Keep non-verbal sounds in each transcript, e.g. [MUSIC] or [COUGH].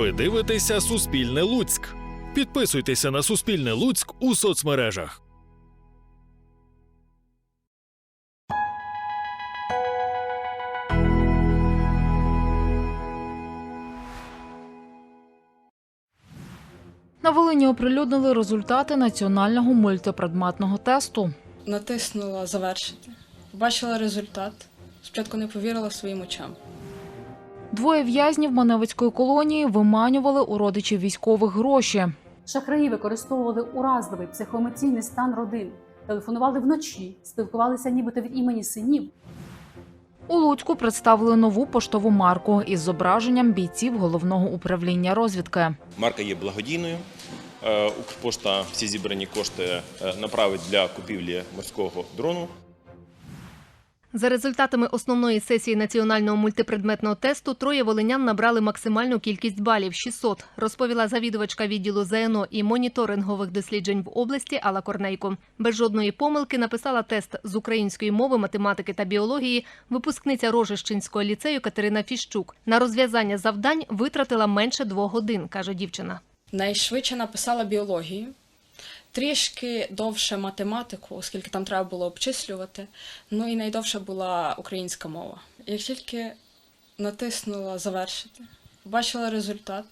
Ви дивитеся Суспільне Луцьк. Підписуйтеся на Суспільне Луцьк у соцмережах. На Волині оприлюднили результати національного мультипредметного тесту. Натиснула завершити. Побачила результат. Спочатку не повірила своїм очам. Двоє в'язнів Маневицької колонії виманювали у родичів військових гроші. Шахраї використовували уразливий психоемоційний стан родин, телефонували вночі, спілкувалися нібито від імені синів. У Луцьку представили нову поштову марку із зображенням бійців головного управління розвідки. Марка є благодійною. Е, Укрпошта всі зібрані кошти е, направить для купівлі морського дрону. За результатами основної сесії національного мультипредметного тесту троє волинян набрали максимальну кількість балів 600, розповіла завідувачка відділу ЗНО і моніторингових досліджень в області Алла Корнейко. Без жодної помилки написала тест з української мови, математики та біології випускниця Рожищенського ліцею Катерина Фіщук. На розв'язання завдань витратила менше двох годин, каже дівчина. Найшвидше написала біологію, трішки довше математику, оскільки там треба було обчислювати. Ну і найдовша була українська мова. Як тільки натиснула завершити, побачила результат.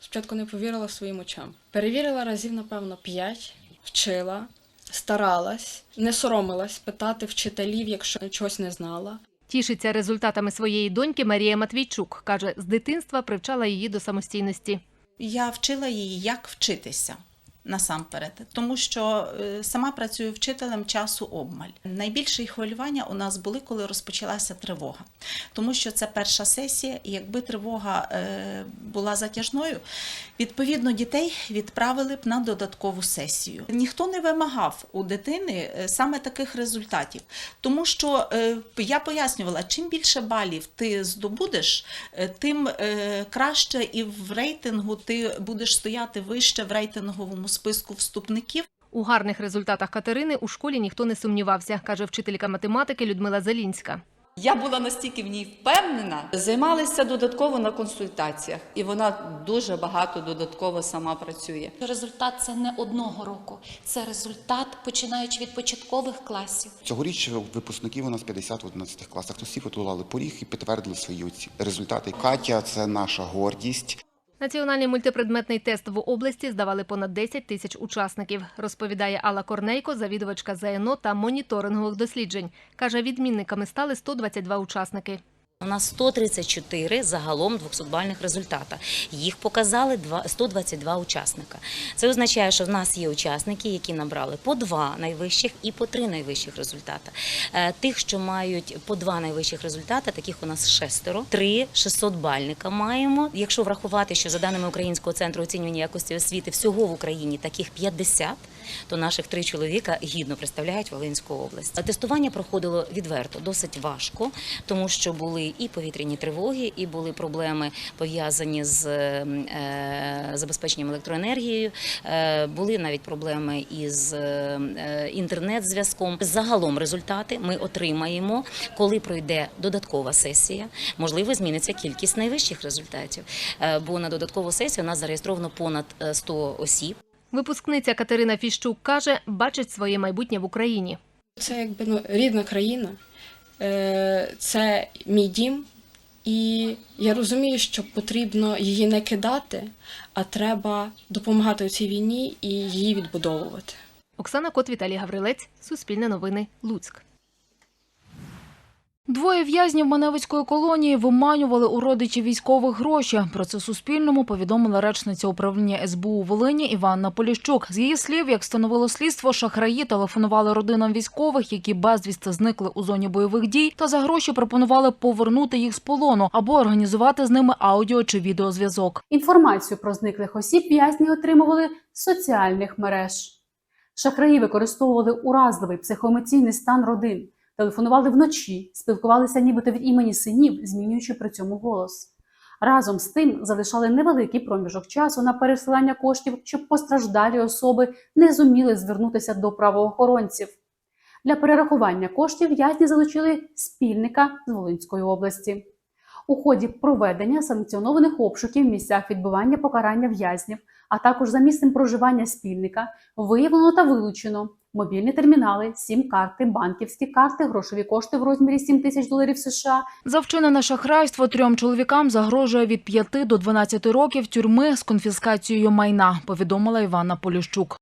Спочатку не повірила своїм очам. Перевірила разів, напевно, п'ять, вчила, старалась, не соромилась питати вчителів, якщо чогось не знала. Тішиться результатами своєї доньки Марія Матвійчук. каже, з дитинства привчала її до самостійності. Я вчила її, як вчитися насамперед, тому що е, сама працюю вчителем часу обмаль. Найбільше хвилювання у нас були, коли розпочалася тривога, тому що це перша сесія, і якби тривога е, була затяжною, відповідно дітей відправили б на додаткову сесію. Ніхто не вимагав у дитини е, саме таких результатів, тому що я пояснювала, чим більше балів ти здобудеш, тим краще і в рейтингу ти будеш стояти вище в рейтинговому списку вступників. У гарних результатах Катерини у школі ніхто не сумнівався, каже вчителька математики Людмила Залінська. Я була настільки в ній впевнена, займалися додатково на консультаціях, і вона дуже багато додатково сама працює. Результат це не одного року, це результат починаючи від початкових класів. Цьогоріч випускників у нас 50 в 11 класах. То всі потулали поріг і підтвердили свої оці результати. Катя це наша гордість. Національний мультипредметний тест в області здавали понад 10 тисяч учасників, розповідає Алла Корнейко, завідувачка ЗНО та моніторингових досліджень. Каже, відмінниками стали 122 учасники. У нас 134 загалом 200-бальних результата. Їх показали два- 122 учасника. Це означає, що в нас є учасники, які набрали по два найвищих і по три найвищих результата. Е, Тих, що мають по два найвищих результата, таких у нас шестеро. Три 600-бальника маємо. Якщо врахувати, що за даними Українського центру оцінювання якості освіти всього в Україні таких 50, то наших три чоловіка гідно представляють Волинську область. Тестування проходило відверто, досить важко, тому що були і повітряні тривоги, і були проблеми пов'язані з е, забезпеченням електроенергією. Е, були навіть проблеми із е, інтернет-зв'язком. Загалом результати ми отримаємо, коли пройде додаткова сесія. Можливо, зміниться кількість найвищих результатів, бо на додаткову сесію у нас зареєстровано понад е, 100 осіб. Випускниця Катерина Фіщук каже, бачить своє майбутнє в Україні. Це якби ну, рідна країна, е, це мій дім, і я розумію, що потрібно її не кидати, а треба допомагати у цій війні і її відбудовувати. Оксана Кот, Віталій Гаврилець, Суспільне новини, Луцьк. Двоє в'язнів Маневицької колонії виманювали у родичів військових гроші. Про це Суспільному повідомила речниця управління СБУ Волині Іванна Поліщук. З її слів, як встановило слідство, шахраї телефонували родинам військових, які безвісти зникли у зоні бойових дій, та за гроші пропонували повернути їх з полону або організувати з ними аудіо чи відеозв'язок. Інформацію про зниклих осіб в'язні отримували з соціальних мереж. Шахраї використовували уразливий психоемоційний стан родин, телефонували вночі, спілкувалися нібито від імені синів, змінюючи при цьому голос. Разом з тим залишали невеликий проміжок часу на пересилання коштів, щоб постраждалі особи не зуміли звернутися до правоохоронців. Для перерахування коштів в'язні залучили спільника з Волинської області. У ході проведення санкціонованих обшуків в місцях відбування покарання в'язнів, а також за місцем проживання спільника, виявлено та вилучено мобільні термінали, сім-карти, банківські карти, грошові кошти в розмірі 7 тисяч доларів США, За вчинене шахрайство трьом чоловікам загрожує від 5 до 12 років тюрми з конфіскацією майна, повідомила Іванна Поліщук.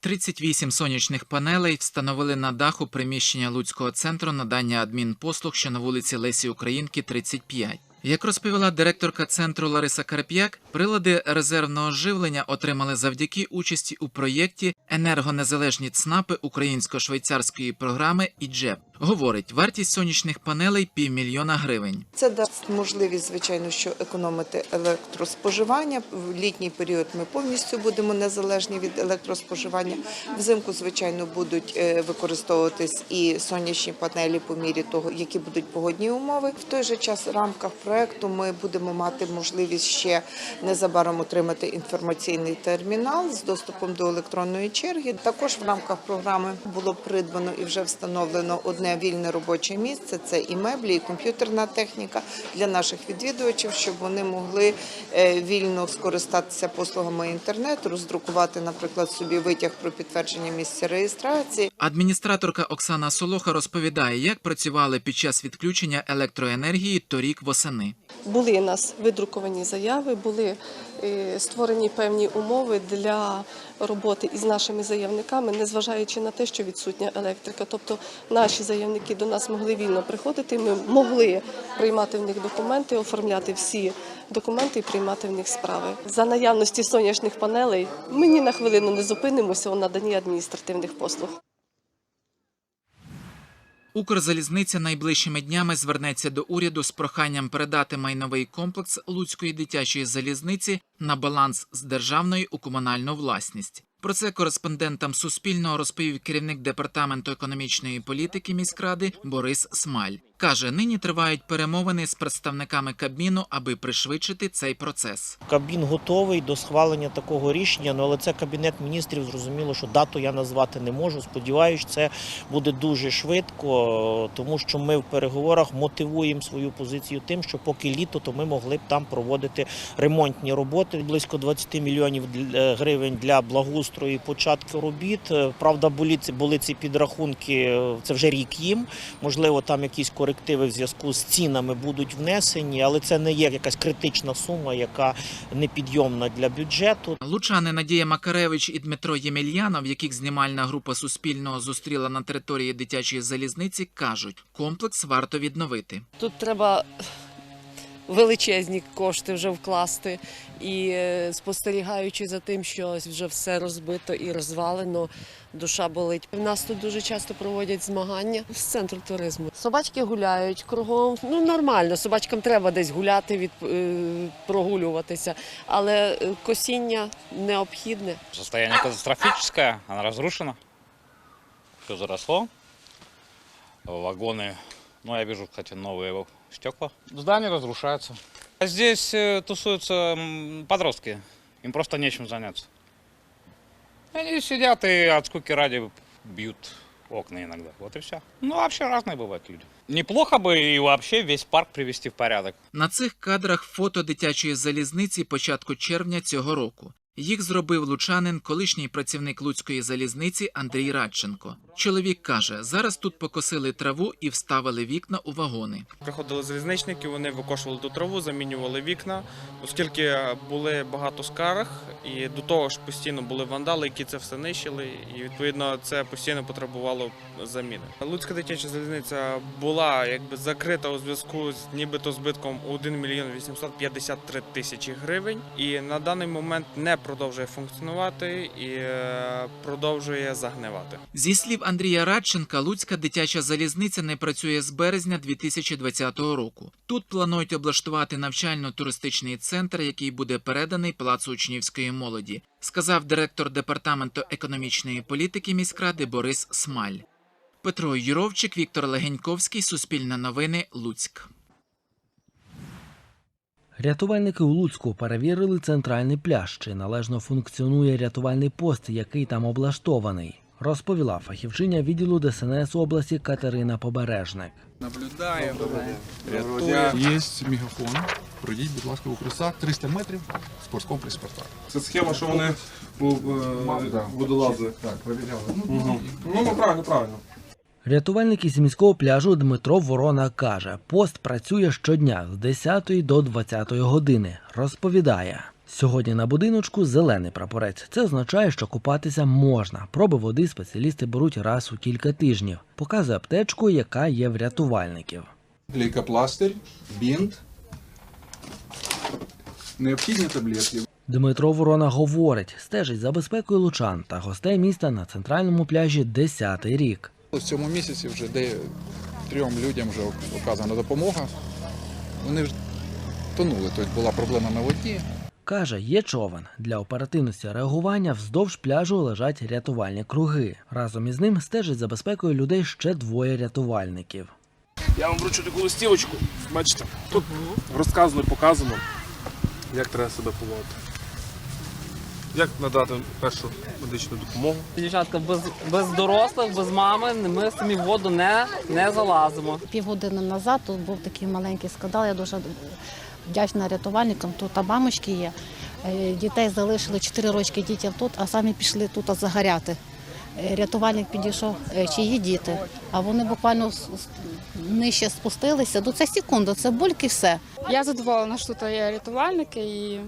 38 сонячних панелей встановили на даху приміщення Луцького центру надання адмінпослуг, що на вулиці Лесі Українки, 35. Як розповіла директорка центру Лариса Карп'як, прилади резервного живлення отримали завдяки участі у проєкті енергонезалежні ЦНАПи українсько-швейцарської програми «ІДЖЕП». Говорить, вартість сонячних панелей півмільйона гривень. Це дасть можливість, звичайно, що економити електроспоживання. В літній період ми повністю будемо незалежні від електроспоживання. Взимку, звичайно, будуть е, використовуватись і сонячні панелі по мірі того, які будуть погодні умови. В той же час в рамках проекту ми будемо мати можливість ще незабаром отримати інформаційний термінал з доступом до електронної черги. Також в рамках програми було придбано і вже встановлено одне вільне робоче місце. Це і меблі, і комп'ютерна техніка для наших відвідувачів, щоб вони могли е, вільно скористатися послугами інтернету, роздрукувати, наприклад, собі витяг про підтвердження місця реєстрації. Адміністраторка Оксана Солоха розповідає, як працювали під час відключення електроенергії торік восени. Були у нас видруковані заяви, були створені певні умови для роботи із нашими заявниками, незважаючи на те, що відсутня електрика. Тобто наші заявники до нас могли вільно приходити. Ми могли приймати в них документи, оформляти всі документи і приймати в них справи. За наявності сонячних панелей ми ні на хвилину не зупинимося у наданні адміністративних послуг. Укрзалізниця найближчими днями звернеться до уряду з проханням передати майновий комплекс Луцької дитячої залізниці на баланс з державної у комунальну власність. Про це кореспондентам Суспільного розповів керівник департаменту економічної політики міськради Борис Смаль. Каже, нині тривають перемовини з представниками Кабміну, аби пришвидшити цей процес. Кабмін готовий до схвалення такого рішення, ну але це кабінет міністрів. Зрозуміло, що дату я назвати не можу. Сподіваюсь, це буде дуже швидко, тому що ми в переговорах мотивуємо свою позицію тим, що поки літо, то ми могли б там проводити ремонтні роботи. Близько 20 мільйонів гривень для благоустрою і початку робіт. Е, Правда, були ці були ці підрахунки. е, Це вже рік їм. Можливо, там якісь корективи в зв'язку з цінами будуть внесені, але це не є якась критична сума, яка непідйомна для бюджету. Лучани Надія Макаревич і Дмитро Ємельянов, яких знімальна група Суспільного зустріла на території дитячої залізниці, кажуть, комплекс варто відновити. Тут треба величезні кошти вже вкласти. І е, спостерігаючи за тим, що вже все розбито і розвалено, душа болить. У нас тут дуже часто проводять змагання з центру туризму. Собачки гуляють кругом. Ну нормально, собачкам треба десь гуляти, від, е, прогулюватися, але е, косіння необхідне. Состояние катастрофическое, она разрушена. Все заросло. Вагоны, ну я вижу, кстати, новые стекла. Здание разрушается. А Здесь э, тусуются м, подростки, им просто нечем заняться. Они сидят и от скуки ради бьют окна иногда, вот и все. Ну, вообще разные бывают люди. Неплохо бы и вообще весь парк привести в порядок. На цих кадрах фото дитячої залізниці початку червня цього року. Їх зробив лучанин, колишній працівник Луцької залізниці Андрій Радченко. Чоловік каже, зараз тут покосили траву і вставили вікна у вагони. Приходили залізничники, вони викошували ту траву, замінювали вікна, оскільки були багато скарг, і до того ж постійно були вандали, які це все нищили, і відповідно це постійно потребувало заміни. Луцька дитяча залізниця була якби закрита у зв'язку з нібито збитком 1 мільйон 853 тисячі гривень, і на даний момент не продовжує функціонувати і е, продовжує загнивати. Зі слів Андрія Радченка, Луцька дитяча залізниця не працює з березня 2020 року. Тут планують облаштувати навчально-туристичний центр, який буде переданий палацу учнівської молоді, сказав директор департаменту економічної політики міськради Борис Смаль. Петро Юровчик, Віктор Легеньковський, Суспільне новини, Луцьк. Рятувальники у Луцьку перевірили центральний пляж, чи належно функціонує рятувальний пост, який там облаштований. розповіла фахівчиня відділу ДСНС області Катерина Побережник. Наблюдаємо, рятуємо. Є мегафон. Пройдіть, будь ласка, у кросах 300 метрів спорткомплекс Спартак. Це схема, що вони е, водолази. Так, перевіряли. Ну, ну, правильно, правильно. Рятувальник із міського пляжу Дмитро Ворона каже, пост працює щодня з 10 до 20 години. Розповідає. Сьогодні на будиночку зелений прапорець. Це означає, що купатися можна. Проби води спеціалісти беруть раз у кілька тижнів. Показує аптечку, яка є в рятувальників. Лейкопластир, бінт, необхідні таблетки. Дмитро Ворона говорить, стежить за безпекою лучан та гостей міста на центральному пляжі 10-й рік. В цьому місяці вже де трьом людям вже оказана допомога. Вони вже тонули, тобто була проблема на воді. Каже, є човен. Для оперативності реагування вздовж пляжу лежать рятувальні круги. Разом із ним стежить за безпекою людей ще двоє рятувальників. Я вам вручу таку листівочку. Бачите, тут розказано, показано, як треба себе поводити. Як надати першу медичну допомогу. Дівчатка без, без дорослих, без мами ми самі в воду не, не залазимо. Півгодини назад тут був такий маленький скандал. Я дуже вдячна рятувальникам. Тут та мамочки є. Е, Дітей залишили 4 рочки дітям тут, а самі пішли тут загоряти. Е, Рятувальник підійшов, е, чиї діти, а вони буквально нижче спустилися. Ну це секунда, це бульки все. Я задоволена, що тут є рятувальники і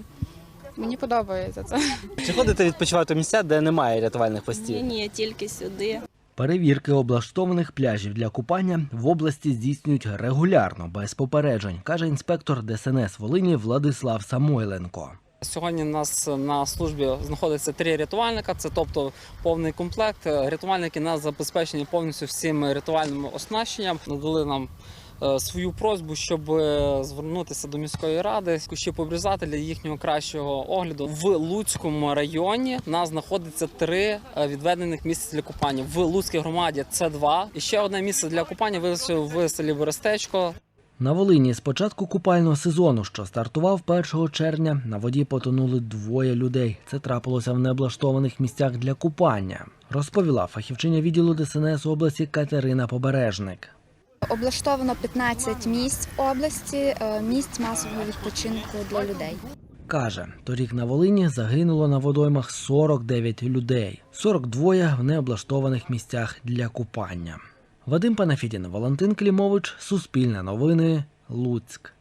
мені подобається це. Чи ходите відпочивати в місця, де немає рятувальних постів? ні, тільки сюди. Перевірки облаштованих пляжів для купання в області здійснюють регулярно, без попереджень, каже інспектор ДСНС Волині Владислав Самойленко. Сьогодні у нас на службі знаходиться три рятувальника, це тобто повний комплект. Рятувальники нас забезпечені повністю всім рятувальним оснащенням. Надали нам свою просьбу, щоб е, звернутися до міської ради, щоб обрізати для їхнього кращого огляду. В Луцькому районі у нас знаходиться три е, відведених місця для купання. В Луцькій громаді це два. І ще одне місце для купання в селі Берестечко. На Волині з початку купального сезону, що стартував 1 червня, на воді потонули двоє людей. Це трапилося в необлаштованих місцях для купання, розповіла фахівчиня відділу ДСНС області Катерина Побережник. Облаштовано 15 місць в області, е, місць масового відпочинку для людей. Каже, торік на Волині загинуло на водоймах 49 людей, 42 в необлаштованих місцях для купання. Вадим Панафідін, Валентин Клімович, Суспільне новини, Луцьк.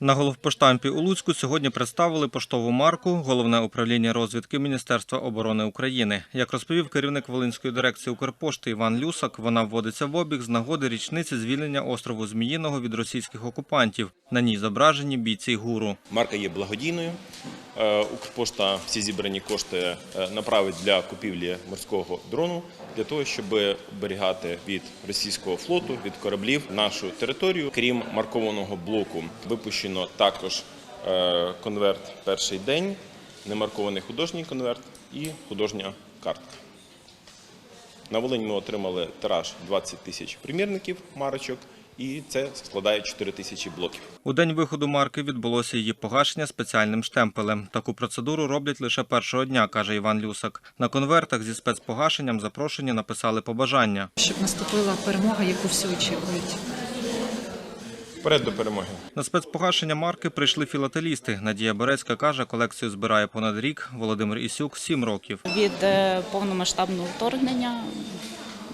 На головпоштампі у Луцьку сьогодні представили поштову марку Головне управління розвідки Міністерства оборони України. Як розповів керівник Волинської дирекції Укрпошти Іван Люсак, вона вводиться в обіг з нагоди річниці звільнення острову Зміїного від російських окупантів. На ній зображені бійці ГУРу. Марка є благодійною. Е, Укрпошта всі зібрані кошти е, направить для купівлі морського дрону для того, щоб оберігати від російського флоту, від кораблів нашу територію. Крім маркованого блоку, випущено також е, конверт перший день, немаркований художній конверт і художня картка. На Волині ми отримали тираж 20 тисяч примірників марочок, і це складає 4 тисячі блоків. У день виходу марки відбулося її погашення спеціальним штемпелем. Таку процедуру роблять лише першого дня, каже Іван Люсак. На конвертах зі спецпогашенням запрошені написали побажання. щоб наступила перемога, яку всі очікують. Вперед до перемоги. На спецпогашення марки прийшли філателісти. Надія Борецька каже, колекцію збирає понад рік. Володимир Ісюк сім років. Від е, повномасштабного вторгнення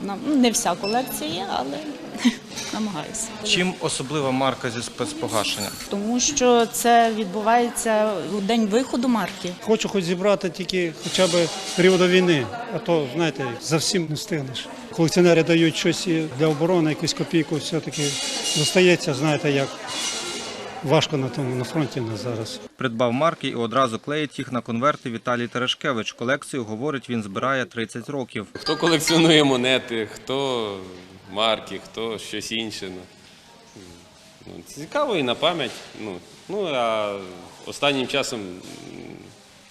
ну, не вся колекція є, але [LAUGHS] намагаюся. Чим особлива марка зі спецпогашенням? Тому що це відбувається у день виходу марки. Хочу хоч зібрати тільки хоча б періоду війни, а то, знаєте, за всім не встигнеш. Колекціонери дають щось для оборони, якусь копійку, все-таки достається, знаєте, як важко на тому на фронті на зараз. Придбав марки і одразу клеїть їх на конверти Віталій Терешкевич. Колекцію, говорить, він збирає 30 років. Хто колекціонує монети, хто марки, хто щось інше. Ну, ну, цікаво і на пам'ять. Ну, ну а останнім часом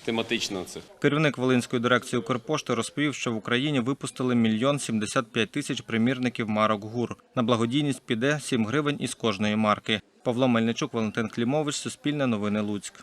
тематично це. Керівник Волинської дирекції Укрпошти розповів, що в Україні випустили мільйон 75 тисяч примірників марок ГУР. На благодійність піде 7 гривень із кожної марки. Павло Мельничук, Валентин Клімович, Суспільне новини Луцьк.